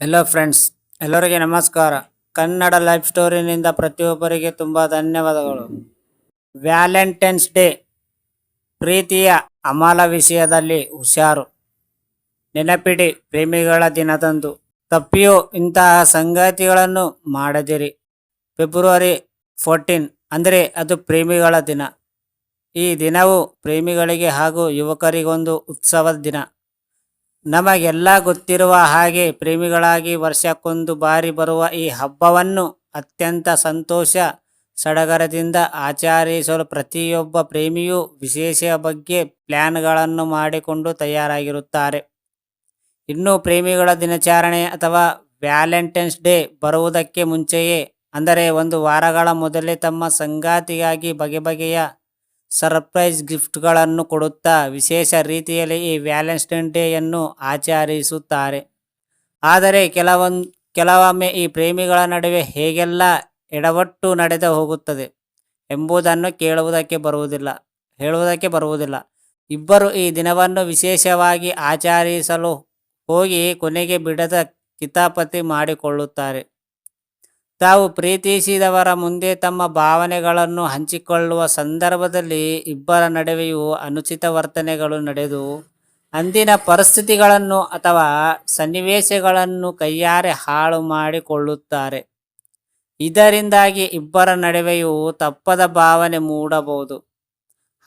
Hello friends ಎಲ್ಲರಿಗೆ ನಮಸ್ಕಾರ. Kannada life ಸ್ಟೋರಿನಿಂದ ಪ್ರತಿಯೊಬ್ಬರಿಗೆ ತುಂಬ ಧನ್ಯವಾದಗಳು. ವ್ಯಾಲೆಂಟೈನ್ಸ್ ಡೇ ಪ್ರೀತಿಯ ಅಮಲ ವಿಷಯದಲ್ಲಿ ಹುಷಾರು. ನೆನಪಿಡಿ ಪ್ರೇಮಿಗಳ ದಿನದಂದು. ತಪ್ಪಿಯೂ ಇಂತಹ ಸಂಗತಿಗಳನ್ನು ಮಾಡದಿರಿ. ಫೆಬ್ರವರಿ ಫೋರ್ಟೀನ್ ಅಂದರೆ ಅದು ಪ್ರೇಮಿಗಳ ದಿನ. ಈ ದಿನವು ಪ್ರೇಮಿಗಳಿಗೆ ಹಾಗೂ ಯುವಕರಿಗೊಂದು ಉತ್ಸವದ ದಿನ. ನಮಗೆಲ್ಲ ಗೊತ್ತಿರುವ ಹಾಗೆ ಪ್ರೇಮಿಗಳಾಗಿ ವರ್ಷಕ್ಕೊಂದು ಬಾರಿ ಬರುವ ಈ ಹಬ್ಬವನ್ನು ಅತ್ಯಂತ ಸಂತೋಷ ಸಡಗರದಿಂದ ಆಚರಿಸಲು ಪ್ರತಿಯೊಬ್ಬ ಪ್ರೇಮಿಯೂ ವಿಶೇಷ ಬಗ್ಗೆ ಪ್ಲ್ಯಾನ್ಗಳನ್ನು ಮಾಡಿಕೊಂಡು ತಯಾರಾಗಿರುತ್ತಾರೆ. ಇನ್ನು ಪ್ರೇಮಿಗಳ ದಿನಾಚರಣೆ ಅಥವಾ ವ್ಯಾಲೆಂಟೈನ್ಸ್ ಡೇ ಬರುವುದಕ್ಕೆ ಮುಂಚೆಯೇ, ಅಂದರೆ ಒಂದು ವಾರಗಳ ಮೊದಲೇ ತಮ್ಮ ಸಂಗಾತಿಗಾಗಿ ಬಗೆ ಬಗೆಯ ಸರ್ಪ್ರೈಸ್ ಗಿಫ್ಟ್ಗಳನ್ನು ಕೊಡುತ್ತಾ ವಿಶೇಷ ರೀತಿಯಲ್ಲಿ ಈ ವ್ಯಾಲೆಂಟೈನ್ ಡೇಯನ್ನು ಆಚರಿಸುತ್ತಾರೆ. ಆದರೆ ಕೆಲವೊಂದು ಕೆಲವೊಮ್ಮೆ ಈ ಪ್ರೇಮಿಗಳ ನಡುವೆ ಹೇಗೆಲ್ಲ ಎಡವಟ್ಟು ನಡೆದು ಹೋಗುತ್ತದೆ ಎಂಬುದನ್ನು ಕೇಳುವುದಕ್ಕೆ ಬರುವುದಿಲ್ಲ, ಹೇಳುವುದಕ್ಕೆ ಬರುವುದಿಲ್ಲ. ಇಬ್ಬರು ಈ ದಿನವನ್ನು ವಿಶೇಷವಾಗಿ ಆಚರಿಸಲು ಹೋಗಿ ಕೊನೆಗೆ ಬಿಡದ ಕಿತಾಪತಿ ಮಾಡಿಕೊಳ್ಳುತ್ತಾರೆ. ತಾವು ಪ್ರೀತಿಸಿದವರ ಮುಂದೆ ತಮ್ಮ ಭಾವನೆಗಳನ್ನು ಹಂಚಿಕೊಳ್ಳುವ ಸಂದರ್ಭದಲ್ಲಿ ಇಬ್ಬರ ನಡುವೆಯೂ ಅನುಚಿತ ವರ್ತನೆಗಳು ನಡೆದು, ಅಂದಿನ ಪರಿಸ್ಥಿತಿಗಳನ್ನು ಅಥವಾ ಸನ್ನಿವೇಶಗಳನ್ನು ಕೈಯಾರೆ ಹಾಳು ಮಾಡಿಕೊಳ್ಳುತ್ತಾರೆ. ಇದರಿಂದಾಗಿ ಇಬ್ಬರ ನಡುವೆಯೂ ತಪ್ಪದ ಭಾವನೆ ಮೂಡಬಹುದು.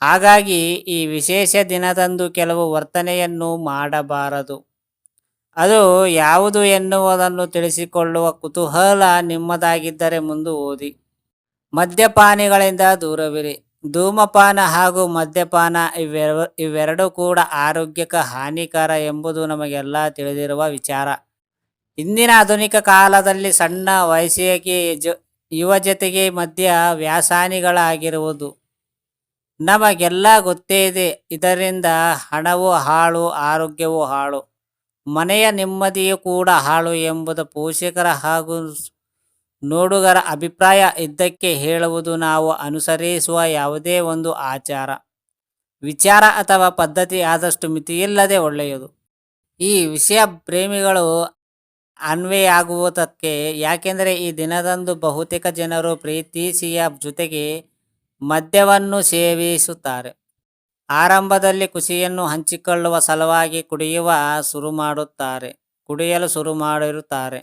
ಹಾಗಾಗಿ ಈ ವಿಶೇಷ ದಿನದಂದು ಕೆಲವು ವರ್ತನೆಯನ್ನು ಮಾಡಬಾರದು. ಅದು ಯಾವುದು ಎನ್ನುವುದನ್ನು ತಿಳಿಸಿಕೊಳ್ಳುವ ಕುತೂಹಲ ನಿಮ್ಮದಾಗಿದ್ದರೆ ಮುಂದೆ ಓದಿ ಮದ್ಯಪಾನಿಗಳಿಂದ ದೂರವಿರಿ. ಧೂಮಪಾನ ಹಾಗೂ ಮದ್ಯಪಾನ ಇವೆರ ಇವೆರಡೂ ಕೂಡ ಆರೋಗ್ಯಕ್ಕೆ ಹಾನಿಕರ ಎಂಬುದು ನಮಗೆಲ್ಲ ತಿಳಿದಿರುವ ವಿಚಾರ. ಇಂದಿನ ಆಧುನಿಕ ಕಾಲದಲ್ಲಿ ಸಣ್ಣ ವಯಸ್ಸಿಗೆ ಜ, ಯುವ ಜೊತೆಗೆ ಮದ್ಯ ವ್ಯಾಸಾನಿಗಳಾಗಿರುವುದು ನಮಗೆಲ್ಲ ಗೊತ್ತೇ ಇದೆ. ಇದರಿಂದ ಹಣವೂ ಹಾಳು, ಆರೋಗ್ಯವೂ ಹಾಳು. ಮನೆಯ ನೆಮ್ಮದಿಯೂ ಕೂಡ ಹಾಳು ಎಂಬುದು ಪೋಷಕರ ಹಾಗೂ ನೋಡುಗರ ಅಭಿಪ್ರಾಯ ಇದ್ದಕ್ಕೆ ಹೇಳುವುದು ನಾವು ಅನುಸರಿಸುವ ಯಾವುದೇ ಒಂದು ಆಚಾರ, ವಿಚಾರ ಅಥವಾ ಪದ್ಧತಿ ಆದಷ್ಟು ಮಿತಿಯಿಲ್ಲದೆ ಒಳ್ಳೆಯದು. ಈ ವಿಷಯ ಪ್ರೇಮಿಗಳು ಅನ್ವಯಾಗುವುದಕ್ಕೆ ಯಾಕೆಂದರೆ ಈ ದಿನದಂದು ಬಹುತೇಕ ಜನರು ಪ್ರೀತಿಸಿಯ ಜೊತೆಗೆ ಮದ್ಯವನ್ನು ಸೇವಿಸುತ್ತಾರೆ. ಆರಂಭದಲ್ಲಿ ಖುಷಿಯನ್ನು ಹಂಚಿಕೊಳ್ಳುವ ಸಲುವಾಗಿ ಕುಡಿಯುವ ಶುರು ಮಾಡುತ್ತಾರೆ ಕುಡಿಯಲು ಶುರು ಮಾಡಿರುತ್ತಾರೆ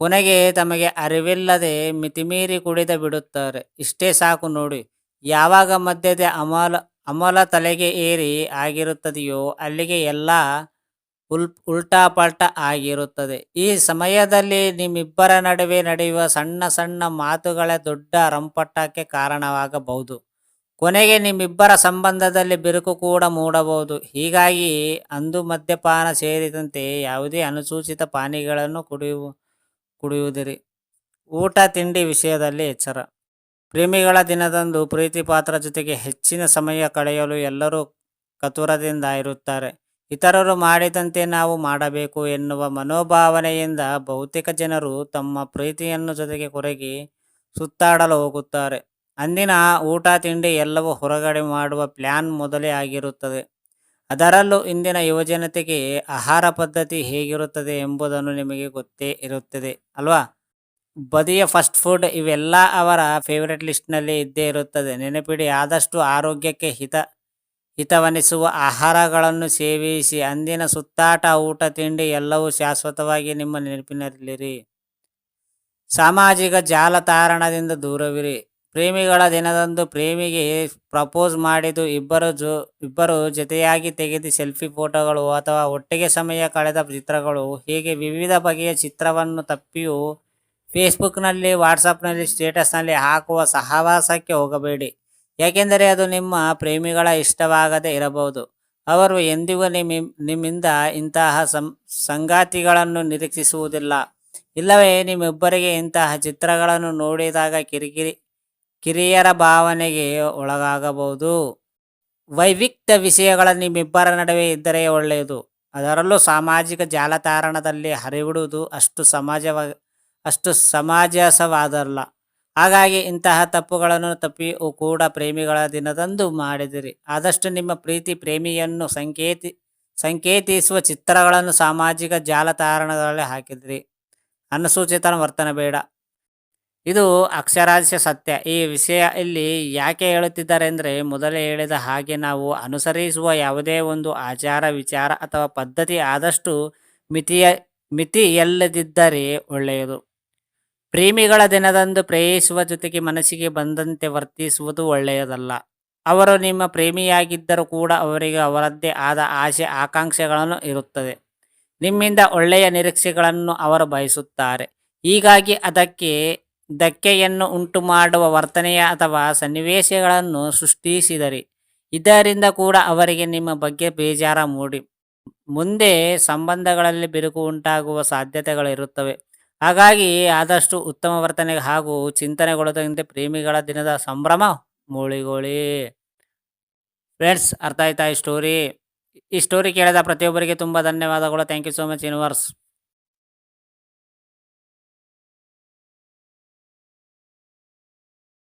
ಕೊನೆಗೆ ತಮಗೆ ಅರಿವಿಲ್ಲದೆ ಮಿತಿಮೀರಿ ಕುಡಿದ ಬಿಡುತ್ತಾರೆ. ಇಷ್ಟೇ ಸಾಕು ನೋಡಿ, ಯಾವಾಗ ಮದ್ಯದ ಅಮಲ ಅಮಲ ತಲೆಗೆ ಏರಿ ಆಗಿರುತ್ತದೆಯೋ ಅಲ್ಲಿಗೆ ಎಲ್ಲ ಉಲ್ ಉಲ್ಟಾ ಪಲ್ಟಾ ಆಗಿರುತ್ತದೆ. ಈ ಸಮಯದಲ್ಲಿ ನಿಮ್ಮಿಬ್ಬರ ನಡುವೆ ನಡೆಯುವ ಸಣ್ಣ ಸಣ್ಣ ಮಾತುಗಳ ದೊಡ್ಡ ರಂಪಟಕ್ಕೆ ಕಾರಣವಾಗಬಹುದು. ಕೊನೆಗೆ ನಿಮ್ಮಿಬ್ಬರ ಸಂಬಂಧದಲ್ಲಿ ಬಿರುಕು ಕೂಡ ಮೂಡಬಹುದು. ಹೀಗಾಗಿ ಅಂದು ಮದ್ಯಪಾನ ಸೇರಿದಂತೆ ಯಾವುದೇ ಅನುಸೂಚಿತ ಪಾನೀಯಗಳನ್ನು ಕುಡಿಯುವ, ಕುಡಿಯುವುದಿರಿ. ಊಟ, ತಿಂಡಿ ವಿಷಯದಲ್ಲಿ ಎಚ್ಚರ. ಪ್ರೇಮಿಗಳ ದಿನದಂದು ಪ್ರೀತಿ ಪಾತ್ರ ಜೊತೆಗೆ ಹೆಚ್ಚಿನ ಸಮಯ ಕಳೆಯಲು ಎಲ್ಲರೂ ಕತುರದಿಂದ ಇರುತ್ತಾರೆ. ಇತರರು ಮಾಡಿದಂತೆ ನಾವು ಮಾಡಬೇಕು ಎನ್ನುವ ಮನೋಭಾವನೆಯಿಂದ ಬಹುತೇಕ ಜನರು ತಮ್ಮ ಪ್ರೀತಿಯನ್ನು ಜೊತೆಗೆ ಕೊರಗಿ ಸುತ್ತಾಡಲು ಹೋಗುತ್ತಾರೆ. ಅಂದಿನ ಊಟ, ತಿಂಡಿ ಎಲ್ಲವೂ ಹೊರಗಡೆ ಮಾಡುವ ಪ್ಲ್ಯಾನ್ ಮೊದಲೇ ಆಗಿರುತ್ತದೆ. ಅದರಲ್ಲೂ ಇಂದಿನ ಯುವಜನತೆಗೆ ಆಹಾರ ಪದ್ಧತಿ ಹೇಗಿರುತ್ತದೆ ಎಂಬುದನ್ನು ನಿಮಗೆ ಗೊತ್ತೇ ಇರುತ್ತದೆ, ಅಲ್ವಾ? ಬದಿಯ ಫಸ್ಟ್ ಫುಡ್ ಇವೆಲ್ಲ ಅವರ ಫೇವ್ರೆಟ್ ಲಿಸ್ಟ್ನಲ್ಲಿ ಇದ್ದೇ ಇರುತ್ತದೆ. ನೆನಪಿಡಿ, ಆದಷ್ಟು ಆರೋಗ್ಯಕ್ಕೆ ಹಿತ, ಹಿತವನಿಸುವ ಆಹಾರಗಳನ್ನು ಸೇವಿಸಿ, ಅಂದಿನ ಸುತ್ತಾಟ, ಊಟ, ತಿಂಡಿ ಎಲ್ಲವೂ ಶಾಶ್ವತವಾಗಿ ನಿಮ್ಮ ನೆನಪಿನಲ್ಲಿರಿ. ಸಾಮಾಜಿಕ ಜಾಲತಾರಣದಿಂದ ದೂರವಿರಿ. ಪ್ರೇಮಿಗಳ ದಿನದಂದು ಪ್ರೇಮಿಗೆ ಪ್ರಪೋಸ್ ಮಾಡಿದ್ದು ಇಬ್ಬರು ಜೊ, ಇಬ್ಬರು ಜೊತೆಯಾಗಿ ತೆಗೆದ ಸೆಲ್ಫಿ ಫೋಟೋಗಳು ಅಥವಾ ಒಟ್ಟಿಗೆ ಸಮಯ ಕಳೆದ ಚಿತ್ರಗಳು. ಹೀಗೆ ವಿವಿಧ ಬಗೆಯ ಚಿತ್ರವನ್ನು ತಪ್ಪಿಯೂ ಫೇಸ್ಬುಕ್ನಲ್ಲಿ, ವಾಟ್ಸಪ್ನಲ್ಲಿ, ಸ್ಟೇಟಸ್ನಲ್ಲಿ ಹಾಕುವ ಸಹವಾಸಕ್ಕೆ ಹೋಗಬೇಡಿ. ಯಾಕೆಂದರೆ ಅದು ನಿಮ್ಮ ಪ್ರೇಮಿಗಳ ಇಷ್ಟವಾಗದೇ ಇರಬಹುದು. ಅವರು ಎಂದಿಗೂ ನಿಮ್ಮ ನಿಮ್ಮಿಂದ ಇಂತಹ ಸಂ, ಸಂಗಾತಿಗಳನ್ನು ನಿರೀಕ್ಷಿಸುವುದಿಲ್ಲ. ಇಲ್ಲವೇ ನಿಮ್ಮಿಬ್ಬರಿಗೆ ಇಂತಹ ಚಿತ್ರಗಳನ್ನು ನೋಡಿದಾಗ ಕಿರಿಕಿರಿ ಕಿರಿಯರ ಭಾವನೆಗೆ ಒಳಗಾಗಬಹುದು. ವೈವಿಕ್ತ ವಿಷಯಗಳ ನಿಮ್ಮಿಬ್ಬರ ನಡುವೆ ಇದ್ದರೆ ಒಳ್ಳೆಯದು. ಅದರಲ್ಲೂ ಸಾಮಾಜಿಕ ಜಾಲತಾರಣದಲ್ಲಿ ಹರಿಬಿಡುವುದು ಅಷ್ಟು ಸಮಾಜವ, ಅಷ್ಟು ಸಮಾಜಸವಾದಲ್ಲ. ಹಾಗಾಗಿ ಇಂತಹ ತಪ್ಪುಗಳನ್ನು ತಪ್ಪಿ ಕೂಡ ಪ್ರೇಮಿಗಳ ದಿನದಂದು ಮಾಡಿದಿರಿ. ಆದಷ್ಟು ನಿಮ್ಮ ಪ್ರೀತಿ ಪ್ರೇಮಿಯನ್ನು ಸಂಕೇತಿ, ಸಂಕೇತಿಸುವ ಚಿತ್ರಗಳನ್ನು ಸಾಮಾಜಿಕ ಜಾಲತಾರಣಗಳಲ್ಲಿ ಹಾಕಿದ್ರಿ. ಅನುಸೂಚಿತನ ವರ್ತನೆ ಬೇಡ. ಇದು ಅಕ್ಷರಾಂಶ ಸತ್ಯ. ಈ ವಿಷಯ ಇಲ್ಲಿ ಯಾಕೆ ಹೇಳುತ್ತಿದ್ದಾರೆ ಅಂದರೆ ಮೊದಲೇ ಹೇಳಿದ ಹಾಗೆ ನಾವು ಅನುಸರಿಸುವ ಯಾವುದೇ ಒಂದು ಆಚಾರ, ವಿಚಾರ ಅಥವಾ ಪದ್ಧತಿ ಆದಷ್ಟು ಮಿತಿಯ, ಮಿತಿಯಲ್ಲದಿದ್ದರೆ ಒಳ್ಳೆಯದು. ಪ್ರೇಮಿಗಳ ದಿನದಂದು ಪ್ರೇಯಿಸುವ ಜೊತೆಗೆ ಮನಸ್ಸಿಗೆ ಬಂದಂತೆ ವರ್ತಿಸುವುದು ಒಳ್ಳೆಯದಲ್ಲ. ಅವರು ನಿಮ್ಮ ಪ್ರೇಮಿಯಾಗಿದ್ದರೂ ಕೂಡ ಅವರಿಗೆ ಅವರದ್ದೇ ಆದ ಆಸೆ, ಆಕಾಂಕ್ಷೆಗಳನ್ನು ಇರುತ್ತದೆ. ನಿಮ್ಮಿಂದ ಒಳ್ಳೆಯ ನಿರೀಕ್ಷೆಗಳನ್ನು ಅವರು ಬಯಸುತ್ತಾರೆ. ಹೀಗಾಗಿ ಅದಕ್ಕೆ ಧಕ್ಕೆಯನ್ನು ಉಂಟು ಮಾಡುವ ವರ್ತನೆಯ ಅಥವಾ ಸನ್ನಿವೇಶಗಳನ್ನು ಸೃಷ್ಟಿಸಿದರೆ ಇದರಿಂದ ಕೂಡ ಅವರಿಗೆ ನಿಮ್ಮ ಬಗ್ಗೆ ಬೇಜಾರ ಮೂಡಿ. ಮುಂದೆ ಸಂಬಂಧಗಳಲ್ಲಿ ಬಿರುಕು ಉಂಟಾಗುವ ಸಾಧ್ಯತೆಗಳಿರುತ್ತವೆ. ಹಾಗಾಗಿ ಆದಷ್ಟು ಉತ್ತಮ ವರ್ತನೆ ಹಾಗೂ ಚಿಂತನೆಗೊಳದಂತೆ ಪ್ರೇಮಿಗಳ ದಿನದ ಸಂಭ್ರಮ ಮೂಳಿಗೋಳಿ ಫ್ರೆಂಡ್ಸ್, ಅರ್ಥ ಆಯ್ತಾ ಈ ಸ್ಟೋರಿ? ಈ ಸ್ಟೋರಿ ಕೇಳಿದ ಪ್ರತಿಯೊಬ್ಬರಿಗೆ ತುಂಬ ಧನ್ಯವಾದಗಳು. Thank you so much universe